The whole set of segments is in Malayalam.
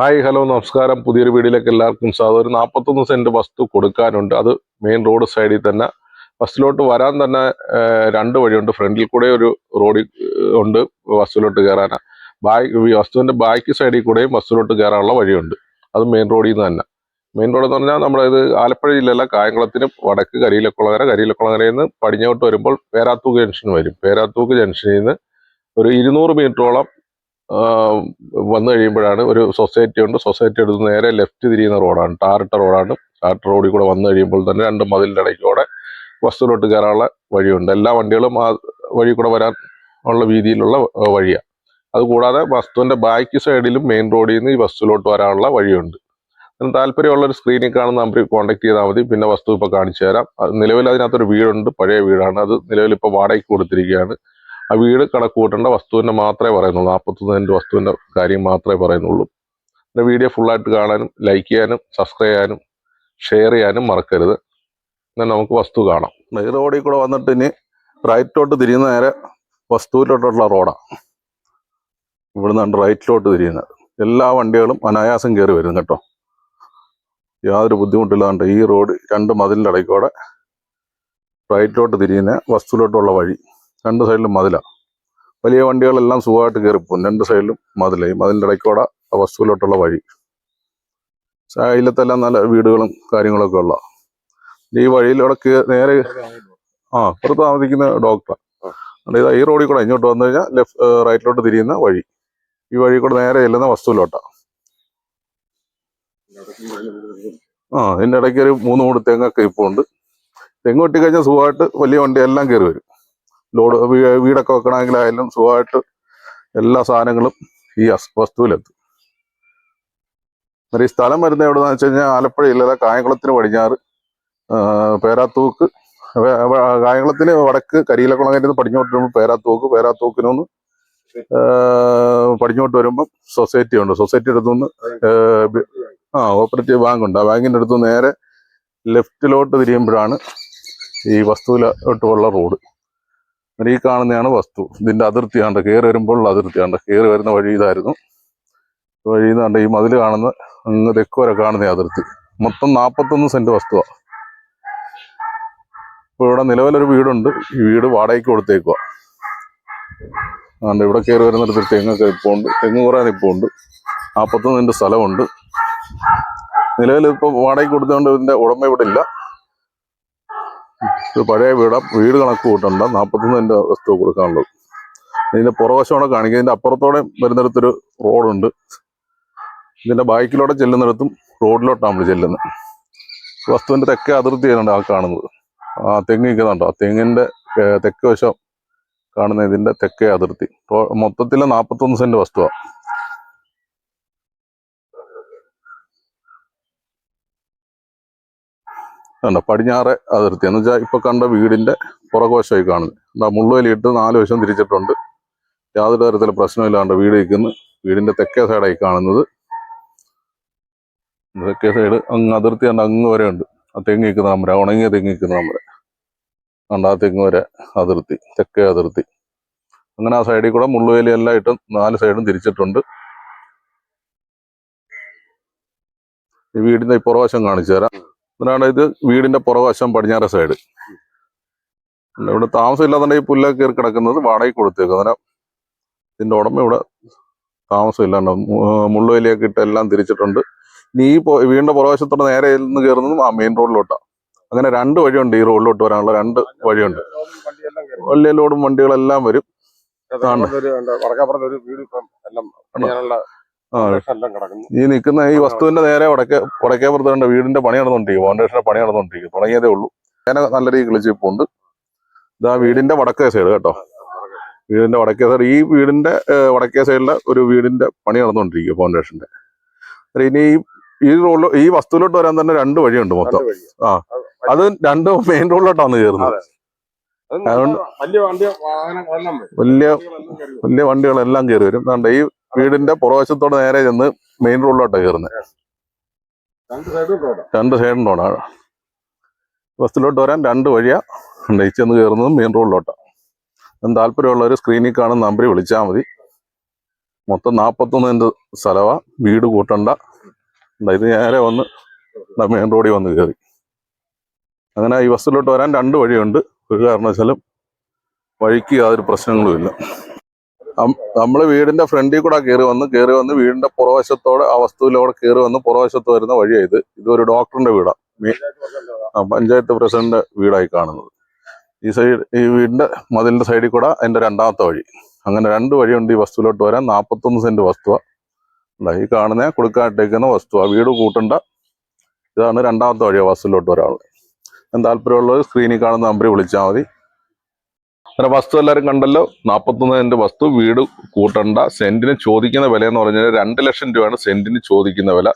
ഹായ് ഹലോ നമസ്കാരം. പുതിയൊരു വീടിലേക്ക് എല്ലാവർക്കും സ്വാഗതം. ഒരു നാൽപ്പത്തൊന്ന് സെന്റ് വസ്തു കൊടുക്കാനുണ്ട്. അത് മെയിൻ റോഡ് സൈഡിൽ തന്നെ. ബസ്സിലോട്ട് വരാൻ തന്നെ രണ്ട് വഴിയുണ്ട്. ഫ്രണ്ടിൽ കൂടെ ഒരു റോഡിൽ ഉണ്ട് ബസ്സിലോട്ട് കയറാനാണ് ബാക്ക് ഈ വസ്തുവിന്റെ ബാക്ക് സൈഡിൽ കൂടെയും ബസ്സിലോട്ട് കയറാനുള്ള വഴിയുണ്ട്. അത് മെയിൻ റോഡിൽ നിന്ന് തന്നെ. മെയിൻ റോഡ് എന്ന് പറഞ്ഞാൽ നമ്മുടെ ഇത് ആലപ്പുഴ ജില്ലയിലെ കായംകുളത്തിന് വടക്ക് കരിയിലക്കുളങ്ങര കരിയിലക്കുളങ്ങരയിൽ നിന്ന് പടിഞ്ഞോട്ട് വരുമ്പോൾ പേരാത്തൂക്ക് ജംഗ്ഷൻ വരും. പേരാത്തൂക്ക് ജംഗ്ഷനിൽ നിന്ന് ഒരു ഇരുന്നൂറ് മീറ്ററോളം വന്നു കഴിയുമ്പോഴാണ് ഒരു സൊസൈറ്റി ഉണ്ട്. സൊസൈറ്റി എടുത്ത് നേരെ ലെഫ്റ്റ് തിരിയുന്ന റോഡാണ്. ടാറിട്ട റോഡാണ്. ടാറിട്ട റോഡിൽ കൂടെ വന്നു കഴിയുമ്പോൾ തന്നെ രണ്ട് മതിലിന്റെ ഇടയ്ക്കൂടെ ബസ്സിലോട്ട് കയറാനുള്ള വഴിയുണ്ട്. എല്ലാ വണ്ടികളും ആ വഴി കൂടെ വരാൻ ഉള്ള രീതിയിലുള്ള വഴിയാണ് അതുകൂടാതെ വസ്തുവിന്റെ ബാക്ക് സൈഡിലും മെയിൻ റോഡിൽ നിന്ന് ഈ ബസ്സിലോട്ട് വരാനുള്ള വഴിയുണ്ട്. അതിന് താല്പര്യമുള്ള ഒരു സ്ക്രീനിൽ കാണുന്ന നമ്പറിൽ കോൺടാക്ട് ചെയ്താൽ മതി. പിന്നെ വസ്തു ഇപ്പോൾ കാണിച്ചു തരാം. നിലവിൽ അതിനകത്തൊരു വീടുണ്ട്. പഴയ വീടാണ്. അത് നിലവിൽ ഇപ്പോൾ വാടകയ്ക്ക് കൊടുത്തിരിക്കുകയാണ്. ആ വീട് കണക്ക് കൂട്ടേണ്ട വസ്തുവിന്റെ മാത്രമേ പറയുന്നുള്ളൂ. നാൽപ്പത്തൊന്ന് സെന്റ് വസ്തുവിന്റെ കാര്യം മാത്രമേ പറയുന്നുള്ളൂ. പിന്നെ വീഡിയോ ഫുള്ളായിട്ട് കാണാനും ലൈക്ക് ചെയ്യാനും സബ്സ്ക്രൈബ് ചെയ്യാനും ഷെയർ ചെയ്യാനും മറക്കരുത്. എന്നാൽ നമുക്ക് വസ്തു കാണാം. ഈ റോഡിൽ കൂടെ വന്നിട്ട് ഇനി റൈറ്റിലോട്ട് തിരിയുന്ന നേരെ വസ്തുവിലോട്ടുള്ള റോഡാണ് ഇവിടുന്നാണ് റൈറ്റിലോട്ട് തിരിയുന്നത്. എല്ലാ വണ്ടികളും അനായാസം കയറി വരും കേട്ടോ. യാതൊരു ബുദ്ധിമുട്ടില്ലാണ്ട് ഈ റോഡ് രണ്ട് മതിലിന്റെ ഇടയ്ക്കൂടെ റൈറ്റിലോട്ട് തിരിയുന്ന വസ്തുവിലോട്ടുള്ള വഴി. രണ്ട് സൈഡിലും മതിലാണ് വലിയ വണ്ടികളെല്ലാം സുഖമായിട്ട് കയറിപ്പോകും. രണ്ട് സൈഡിലും മതിലായി മതിലിന്റെ ഇടയ്ക്കൂടെ വസ്തുവിലോട്ടുള്ള വഴി. അതിലത്തെല്ലാം നല്ല വീടുകളും കാര്യങ്ങളൊക്കെ ഉള്ള. ഈ വഴിയിലൂടെ നേരെ ആ പുറത്ത് താമസിക്കുന്ന ഡോക്ടർ അതായത് ഈ റോഡിൽ കൂടെ ഇങ്ങോട്ട് വന്നു കഴിഞ്ഞാൽ ലെഫ്റ്റ് റൈറ്റിലോട്ട് തിരിയുന്ന വഴി. ഈ വഴി കൂടെ നേരെ ചെല്ലുന്ന വസ്തുവിലോട്ടാണ് ആ ഇതിന്റെ ഇടയ്ക്ക് ഒരു മൂന്ന് മൂട് തെങ്ങൊക്കെ ഇപ്പോൾ ഉണ്ട് തെങ്ങ് വെട്ടിക്കഴിഞ്ഞാൽ സുഖമായിട്ട് വലിയ വണ്ടി എല്ലാം കയറി വരും. ലോഡ് വീടൊക്കെ വെക്കണമെങ്കിലായാലും സുഖമായിട്ട് എല്ലാ സാധനങ്ങളും ഈ വസ്തുവിലെത്തും. എന്നിട്ട് ഈ സ്ഥലം വരുന്നത് എവിടെന്ന് വെച്ച് കഴിഞ്ഞാൽ ആലപ്പുഴ ഇല്ലാതെ കായംകുളത്തിന് പടിഞ്ഞാറ് പേരാത്തൂക്ക് കായംകുളത്തിന് വടക്ക് കരിയിലക്കുളങ്ങരയിൽ നിന്ന് പടിഞ്ഞോട്ട് വരുമ്പോൾ പേരാത്തൂക്ക് പേരാത്തൂക്കിനൊന്ന് പടിഞ്ഞോട്ട് വരുമ്പം സൊസൈറ്റി ഉണ്ട്. സൊസൈറ്റി അടുത്തുനിന്ന് ആ ഓപ്പറേറ്റീവ് ബാങ്ക് ഉണ്ട്. ആ ബാങ്കിന്റെ അടുത്ത് നേരെ ലെഫ്റ്റിലോട്ട് തിരിയുമ്പോഴാണ് ഈ വസ്തുവിലോട്ടുള്ള റോഡ്. ഈ കാണുന്നതാണ് വസ്തു. ഇതിന്റെ അതിർത്തിയാണ്ട് കയറി വരുമ്പോഴുള്ള അതിർത്തിയാണ്ട് കയറി വരുന്ന വഴി ഇതായിരുന്നു. വഴി കണ്ട് ഈ മതിൽ കാണുന്ന അങ്ങ് തെക്ക് വരെ കാണുന്ന അതിർത്തി. മൊത്തം നാൽപ്പത്തൊന്ന് സെന്റ് വസ്തുവാ. ഇപ്പോൾ ഇവിടെ നിലവിലൊരു വീടുണ്ട്. ഈ വീട് വാടകയ്ക്ക് കൊടുത്തേക്കുക അതുകൊണ്ട് ഇവിടെ കയറി വരുന്നിടത്ത് തെങ്ങൊക്കെ ഇപ്പോൾ ഉണ്ട് തെങ്ങ് കുറേ ഇപ്പോൾ ഉണ്ട് നാൽപ്പത്തൊന്നിന്റെ സ്ഥലമുണ്ട്. നിലവിൽ ഇപ്പൊ വാടകയ്ക്ക് കൊടുത്തതുകൊണ്ട് ഇതിന്റെ ഉടമ ഇവിടെ ഇല്ല. ഇത് പഴയ വീടാ വീട് കണക്ക് കൂട്ടണ്ട. നാൽപ്പത്തൊന്ന് സെന്റ് വസ്തു കൊടുക്കാനുള്ളത് ഇതിന്റെ പുറവശമാണ് കാണിക്കുക ഇതിന്റെ അപ്പുറത്തോടെ വരുന്നിടത്തൊരു റോഡുണ്ട്. ഇതിന്റെ ബാക്കിലൂടെ ചെല്ലുന്നിടത്തും റോഡിലോട്ടാണ് നമ്മൾ ചെല്ലുന്നത്. വസ്തുവിന്റെ തെക്കേ അതിർത്തി ചെയ്യുന്നുണ്ട് ആ കാണുന്നത്. ആ തെങ്ങ് നിൽക്കുന്നുണ്ടോ. ആ തെങ്ങിന്റെ തെക്കേ വശം കാണുന്ന ഇതിന്റെ തെക്കേ അതിർത്തി. മൊത്തത്തിൽ നാൽപ്പത്തൊന്ന് സെന്റ് വസ്തുവാ. കണ്ടോ പടിഞ്ഞാറെ അതിർത്തി. എന്ന് വെച്ചാൽ ഇപ്പൊ കണ്ട വീടിന്റെ പുറകോശമായി കാണുന്നത്. എന്താ മുള്ളുവലിയിട്ട് നാല് വശം തിരിച്ചിട്ടുണ്ട്. യാതൊരു തരത്തിലും പ്രശ്നമില്ലാണ്ട് വീട് നിൽക്കുന്നു. വീടിന്റെ തെക്കേ സൈഡായി കാണുന്നത്. തെക്കേ സൈഡ് അങ്ങ് അതിർത്തി കണ്ട അങ്ങ് വരെ ഉണ്ട്. ആ തെങ്ങ് നിൽക്കുന്ന നമ്മുടെ ഉണങ്ങിയ തെങ്ങ് നിൽക്കുന്ന നമ്മുടെ. കണ്ട ആ തെങ്ങ് വരെ അതിർത്തി തെക്കേ അതിർത്തി. അങ്ങനെ ആ സൈഡിൽ കൂടെ മുള്ളുവേലി എല്ലാം ഇട്ട് നാല് സൈഡും തിരിച്ചിട്ടുണ്ട്. ഈ വീടിന്റെ ഈ പുറവശം കാണിച്ചു തരാം. ഇതിനാണ് ഇത് വീടിന്റെ പുറവശം പടിഞ്ഞാറ് സൈഡ് ഇവിടെ താമസം ഇല്ലാതെ ഈ പുല്ലൊക്കെ കയറി കിടക്കുന്നത് വാടകയ്ക്ക് കൊടുത്തേക്കും. അന്നേരം ഇതിന്റെ ഉടമ ഇവിടെ താമസം ഇല്ലാണ്ട് മുള്ളുവലിയൊക്കെ ഇട്ട് എല്ലാം തിരിച്ചിട്ടുണ്ട്. ഇനി ഈ വീടിന്റെ പുറവശത്തോടെ നേരെ നിന്ന് കയറുന്നതും ആ മെയിൻ റോഡിലോട്ടാണ് അങ്ങനെ രണ്ട് വഴിയുണ്ട് ഈ റോഡിലോട്ട് വരാനുള്ള രണ്ട് വഴിയുണ്ട്. വലിയ ലോഡും വണ്ടികളെല്ലാം വരും. ഈ നിൽക്കുന്ന ഈ വസ്തുവിന്റെ നേരെ വടക്കേ കണ്ട വീടിന്റെ പണി നടന്നുകൊണ്ടിരിക്കും ഫൗണ്ടേഷന്റെ പണി നടന്നുകൊണ്ടിരിക്കും തുടങ്ങിയതേ ഉള്ളൂ. അങ്ങനെ നല്ല രീതിയിൽ കിളിച്ചിപ്പുണ്ട് ഇതാ വീടിന്റെ വടക്കേ സൈഡ് കേട്ടോ. വീടിന്റെ വടക്കേ സൈഡ്. ഈ വീടിന്റെ വടക്കേ സൈഡിലെ ഒരു വീടിന്റെ പണി നടന്നുകൊണ്ടിരിക്കും ഫൗണ്ടേഷന്റെ ഇനി ഈ- ഈ റോഡിൽ ഈ വസ്തുവിലോട്ട് വരാൻ തന്നെ രണ്ട് വഴിയുണ്ട് മൊത്തം. ആ. അത് രണ്ട് മെയിൻ റോഡിലോട്ടാണ് കയറുന്നത് അതുകൊണ്ട് വലിയ. വലിയ വണ്ടികളെല്ലാം കയറി വരും. വലിയ വണ്ടികളെല്ലാം കയറി വരും. അതുകൊണ്ട് ഈ വീടിന്റെ പുറവശത്തോട് നേരെ ചെന്ന് മെയിൻ റോഡിലോട്ടാണ് കയറുന്നത് രണ്ട് സൈഡും റോഡാണ് ബസ്സിലോട്ട് വരാൻ രണ്ട് വഴിയാ. ഈ ചെന്ന് കയറുന്നതും മെയിൻ റോഡിലോട്ടാണ് അതിന് താല്പര്യമുള്ളവർ സ്ക്രീനിൽ കാണുന്ന നമ്പറി വിളിച്ചാൽ മതി. മൊത്തം നാൽപ്പത്തൊന്നിന്റെ സ്ഥലമാണ് വീട് കൂട്ടണ്ട. ഇത് നേരെ വന്ന് മെയിൻ റോഡിൽ വന്ന് കയറി അങ്ങനെ ഈ ബസ്സിലോട്ട് വരാൻ രണ്ട് വഴിയുണ്ട്. ഒരു കാരണവശാലും വഴിക്ക് യാതൊരു പ്രശ്നങ്ങളും ഇല്ല നമ്മൾ വീടിന്റെ ഫ്രണ്ടിൽ കൂടെ കയറി വന്ന് കയറി വന്ന് വീടിന്റെ പുറവശത്തോടെ ആ വസ്തുവിലൂടെ കയറി വന്ന് പുറവശത്ത് വരുന്ന വഴിയാണ് ഇത്. ഇതൊരു ഡോക്ടറിന്റെ വീടാണ് പഞ്ചായത്ത് പ്രസിഡന്റ് വീടായി കാണുന്നത്. ഈ സൈഡ് ഈ വീടിന്റെ മതിലിന്റെ സൈഡിൽ കൂടെ അതിന്റെ രണ്ടാമത്തെ വഴി. അങ്ങനെ രണ്ട് വഴിയുണ്ട് ഈ വസ്തുവിലോട്ട് വരാൻ. നാൽപ്പത്തൊന്ന് സെന്റ് വസ്തുവാണ് ഈ കാണുന്ന കൊടുക്കാനിട്ടേക്കുന്ന വസ്തുവാ. വീട് കൂട്ടണ്ട. ഇതാണ് രണ്ടാമത്തെ വഴി വസ്തുവിലോട്ട് വരാനുള്ളത്. താല്പര്യമുള്ളവർ സ്ക്രീനിൽ കാണുന്ന നമ്പറിൽ വിളിച്ചാൽ മതി. അങ്ങനെ വസ്തു എല്ലാവരും കണ്ടല്ലോ. നാൽപ്പത്തൊന്നതിന്റെ വസ്തു വീട് കൂട്ടണ്ട. സെന്റിന് ചോദിക്കുന്ന വില എന്ന് പറഞ്ഞാൽ രണ്ട് ലക്ഷം രൂപയാണ് സെന്റിന് ചോദിക്കുന്ന വില.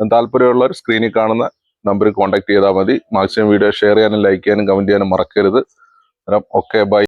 താല്പര്യമുള്ളവർ സ്ക്രീനിൽ കാണുന്ന നമ്പറിൽ കോൺടാക്ട് ചെയ്താൽ മതി. മാക്സിമം വീഡിയോ ഷെയർ ചെയ്യാനും ലൈക്ക് ചെയ്യാനും കമന്റ് ചെയ്യാനും മറക്കരുത്. Okay bye